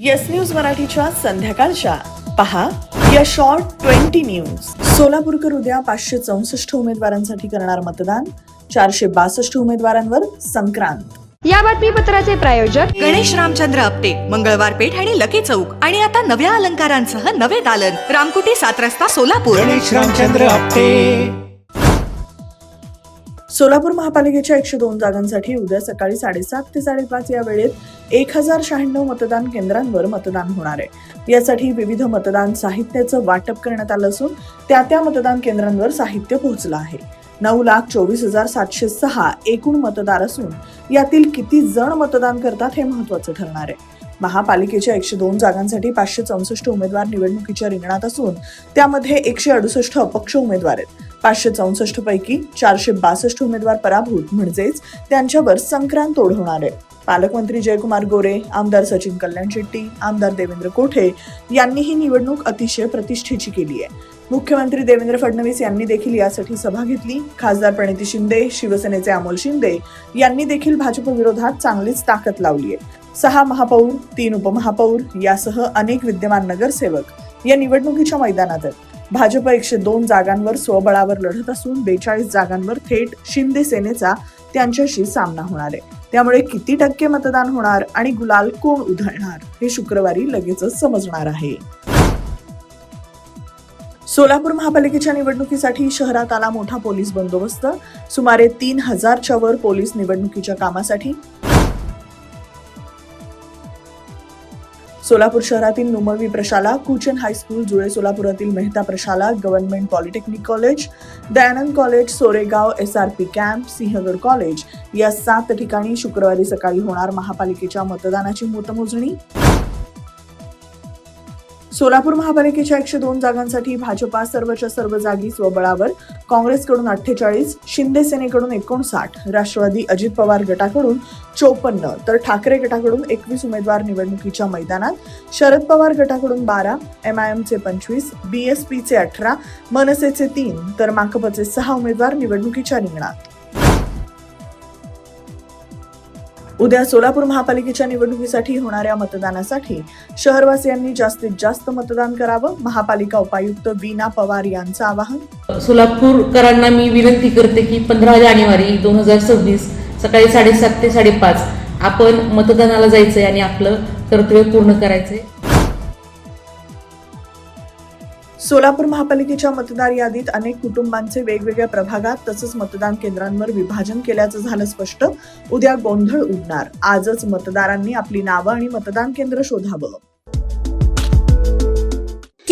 Yes news मराठीच्या संध्याकाळच्या. पहा या शॉर्ट ट्वेंटी न्यूज सोलापूरकर उद्या पाचशे चौसष्ट उमेदवारांसाठी करणार मतदान चारशे बासष्ट उमेदवारांवर संक्रांत. या बातमीपत्राचे प्रायोजक गणेश रामचंद्र आपटे मंगळवार पेठ आणि लकी चौक. आणि आता नव्या अलंकारांसह नवे दालन. रामकुटी सात रस्ता सोलापूर. गणेश रामचंद्र आपटे. सोलापूर महापालिकेच्या एकशे दोन जागांसाठी उद्या सकाळी साडेसात ते साडेपाच या वेळेत एक हजार शहाण्णव मतदान केंद्रांवर मतदान होणार आहे. यासाठी विविध मतदान साहित्याचं वाटप करण्यात आलं असून त्या त्या मतदान केंद्रांवर साहित्य पोहोचलं आहे. नऊ लाख चोवीस हजार सातशे सहा एकूण मतदार असून यातील किती जण मतदान करतात हे महत्वाचं ठरणार आहे. महापालिकेच्या एकशे दोन जागांसाठी पाचशे चौसष्ट उमेदवार निवडणुकीच्या रिंगणात असून त्यामध्ये एकशे अडुसष्ट अपक्ष उमेदवार आहेत. पाचशे चौसष्ट पैकी चारशे बासष्ट उमेदवार पराभूत म्हणजेच त्यांच्यावर संक्रांत ओढवणार आहे. पालकमंत्री जयकुमार गोरे आमदार सचिन कल्याण शेट्टी आमदार देवेंद्र कोठे यांनी ही निवडणूक अतिशय प्रतिष्ठेची केली आहे. मुख्यमंत्री देवेंद्र फडणवीस यांनी देखील यासाठी सभा घेतली. खासदार प्रणिती शिंदे शिवसेनेचे अमोल शिंदे यांनी देखील भाजप विरोधात चांगलीच ताकद लावली आहे. सहा महापौर तीन उपमहापौर यासह अनेक विद्यमान नगरसेवक या निवडणुकीच्या मैदानात आहेत. भाजप एकशे दोन जागांवर स्वबळावर लढत असून बेचाळीस जागांवर थेट शिंदे सेनेचा त्यांच्याशी सामना होणार आहे. त्यामुळे किती टक्के मतदान होणार आणि गुलाल कोण उधळणार हे शुक्रवारी लगेचच समजणार आहे. सोलापूर महापालिकेच्या निवडणुकीसाठी शहरात आला मोठा पोलीस बंदोबस्त. सुमारे तीन हजारच्या वर पोलीस निवडणुकीच्या कामासाठी सोलापूर शहरातील नुमवी प्रशाला कुचन हायस्कूल जुळे सोलापुरातील मेहता प्रशाला government polytechnic college Dayanand college Soregaon S R P camp Sinhagad college या सात ठिकाणी शुक्रवारी सकाळी होणार महापालिकेच्या मतदानाची मतमोजणी. सोलापूर महापालिकेच्या एकशे दोन जागांसाठी भाजपा सर्वच्या सर्व जागी स्वबळावर काँग्रेसकडून अठ्ठेचाळीस शिंदे सेनेकडून एकोणसाठ राष्ट्रवादी अजित पवार गटाकडून चोपन्न तर ठाकरे गटाकडून एकवीस उमेदवार निवडणुकीच्या मैदानात शरद पवार गटाकडून बारा एम आय एमचे पंचवीस बीएसपीचे अठरा मनसेचे तीन तर माकपचे सहा उमेदवार निवडणुकीच्या रिंगणात. उद्या सोलापूर महापालिकेच्या निवडणुकीसाठी होणाऱ्या मतदानासाठी शहरवासियांनी जास्तीत जास्त मतदान करावं महापालिका उपायुक्त वीना पवार यांचं आवाहन. सोलापूरकरांना मी विनंती करते की पंधरा जानेवारी दोन हजार सव्वीस सकाळी साडेसात ते साडेपाच आपण मतदानाला जायचंय आणि आपलं कर्तव्य पूर्ण करायचंय. सोलापूर महापालिकेच्या मतदार यादीत अनेक कुटुंबांचे वेगवेगळ्या प्रभागात तसंच मतदान केंद्रांवर विभाजन केल्याचं झालं स्पष्ट. उद्या गोंधळ उडणार. आजच मतदारांनी आपली नावं आणि मतदान केंद्र शोधावं.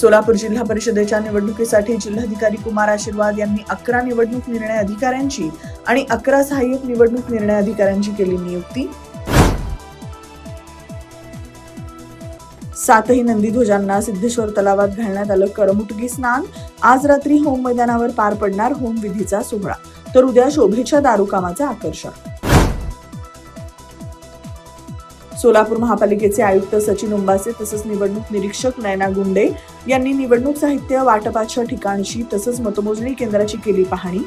Solapur जिल्हा परिषदेच्या निवडणुकीसाठी जिल्हाधिकारी कुमार आशीर्वाद यांनी अकरा निवडणूक निर्णय अधिकाऱ्यांची आणि अकरा सहाय्यक निवडणूक निर्णय अधिकाऱ्यांची केली नियुक्ती. सातही नंदीध्वजांना सिद्धेश्वर तलावात घालण्यात आलं करमुटगी स्नान. आज रात्री होम मैदानावर पार पडणार होम विधीचा सोहळा. तर उद्या शोभेच्या दारुकामाचं आकर्षण. सोलापूर महापालिकेचे आयुक्त सचिन उंबासे तसंच निवडणूक निरीक्षक नयना गुंडे यांनी निवडणूक साहित्य वाटपाच्या ठिकाणची तसंच मतमोजणी केंद्राची केली पाहणी.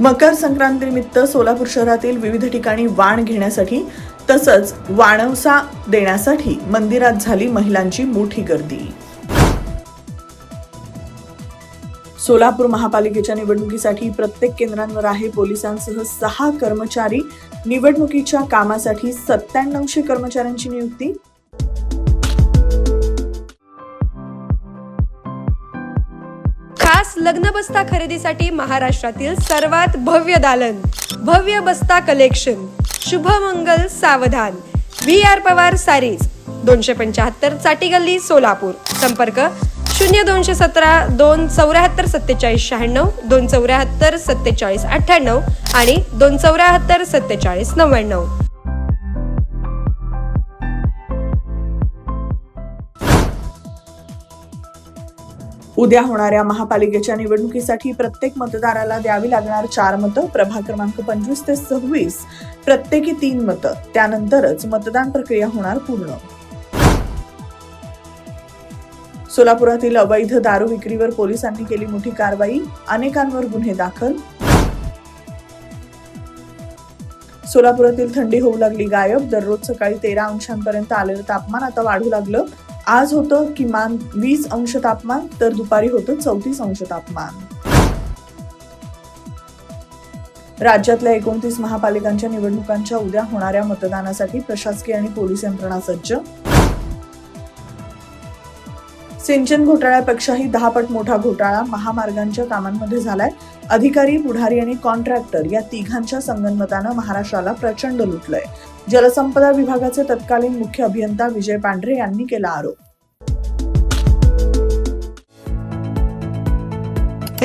मकर संक्रांतीनिमित्त सोलापूर शहरातील विविध ठिकाणी वाण घेण्यासाठी तसंच वाणवसा देण्यासाठी मंदिरात झाली महिलांची मोठी गर्दी. सोलापूर महापालिकेच्या निवडणुकीसाठी प्रत्येक केंद्रांवर आहे पोलिसांसह सहा कर्मचारी. निवडणुकीच्या कामासाठी सत्त्याण्णवशे कर्मचाऱ्यांची नियुक्ती. खास लग्न बस्ता खरेदीसाठी महाराष्ट्रातील सर्वात भव्य दालन भव्य बस्ता कलेक्शन. शुभमंगल सावधान. V R Pawar saris. दोनशे पंच्याहत्तर चाटी गल्ली सोलापूर. संपर्क शून्य दोनशे सतरा दोन चौऱ्याहत्तर सत्तेचाळीस शहाण्णव दोन चौऱ्याहत्तर सत्तेचाळीस अठ्ठ्याण्णव आणि दोन चौऱ्याहत्तर सत्तेचाळीस नव्याण्णव. उद्या होणाऱ्या महापालिकेच्या निवडणुकीसाठी प्रत्येक मतदाराला द्यावी लागणार चार मतं. प्रभाग क्रमांक पंचवीस ते सव्वीस. प्रत्येकी तीन मतं. त्यानंतरच मतदान प्रक्रिया होणार पूर्ण. सोलापुरातील अवैध दारू विक्रीवर पोलिसांनी केली मोठी कारवाई अनेकांवर गुन्हे दाखल. सोलापुरातील थंडी होऊ लागली गायब दररोज सकाळी तेरा अंशांपर्यंत आलेलं तापमान आता वाढू लागलं. आज होतं किमान वीस अंश तापमान तर दुपारी होतं चौतीस अंश तापमान. राज्यातल्या एकोणतीस महापालिकांच्या निवडणुकांच्या उद्या होणाऱ्या मतदानासाठी प्रशासकीय आणि पोलीस यंत्रणा सज्ज. सिंचन घोटाळ्यापेक्षाही दहा पट मोठा घोटाळा महामार्गांच्या कामांमध्ये झालाय. अधिकारी पुढारी आणि कॉन्ट्रॅक्टर या तिघांच्या संगनमतानं महाराष्ट्राला प्रचंड लुटलंय. जलसंपदा विभागाचे तत्कालीन मुख्य अभियंता विजय पांढरे यांनी केला आरोप.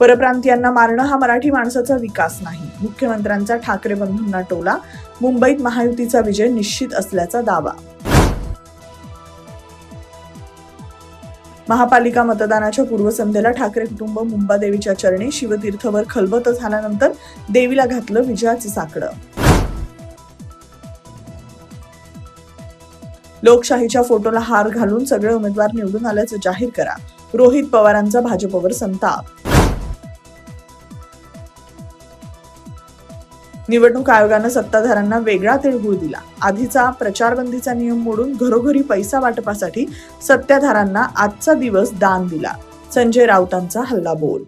परप्रांतीयांना मारणं हा मराठी माणसाचा विकास नाही. मुख्यमंत्र्यांचा ठाकरे बंधूंना टोला मुंबईत महायुतीचा विजय निश्चित असल्याचा दावा. महापालिका मतदानाच्या पूर्वसंध्येला ठाकरे कुटुंब मुंबादेवीच्या चरणी शिवतीर्थवर खलबत झाल्यानंतर देवीला घातलं विजयाचं साकडं. लोकशाहीच्या फोटोला हार घालून सगळे उमेदवार निवडून आल्याचं जाहीर करा. रोहित पवारांचा भाजपवर संताप निवडणूक आयोगानं सत्ताधाऱ्यांना वेगळा तिळगुळ दिला. आधीचा प्रचारबंदीचा नियम मोडून घरोघरी पैसा वाटपासाठी सत्ताधाऱ्यांना आजचा दिवस दान दिला. संजय राऊतांचा हल्ला बोल.